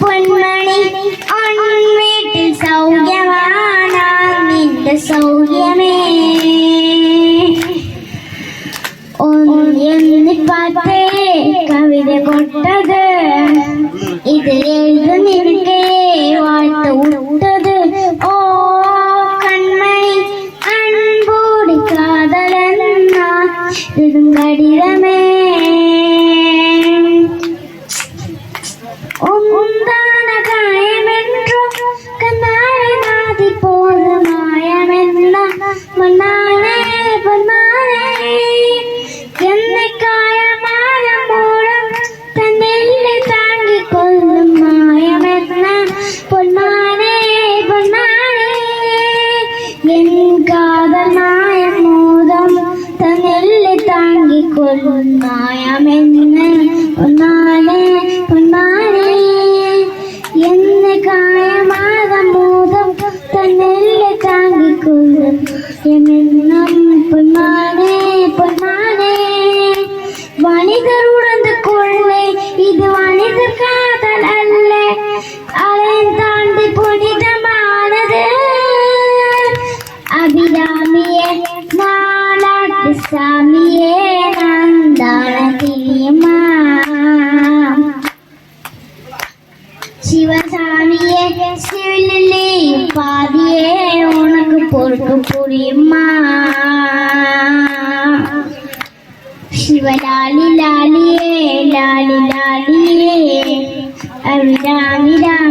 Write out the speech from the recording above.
പൊന്മണി വീട്ടിൽ നിന്റെ കവിത കൊട്ടത് ഇത് എഴുതുന്നില്ല நெடுங்கடிதமே உந்தான காயமென்றும் கண்ணாடி போல மாயமென்ன மன்னானே பொன்னானே. என்னை கா மாயமென்ன பொன்னானே பொன்னானே என்னை காயமாத மூதம் தன்னில்லை தாங்கிக் கொள்ளும் எமென்னம் பொன்னானே பொன்னானே மனிதர் உணர்ந்து கொள்ளை இது மனிதர் காதல் அல்ல. அலையும் தாண்டி புனிதமானது. அபிராமியே நாளாட்டு சாமியே. உனக்கு புரியுமா? சிவலாலி லாலியே லாலி லாலியே அபிராமி ராமியே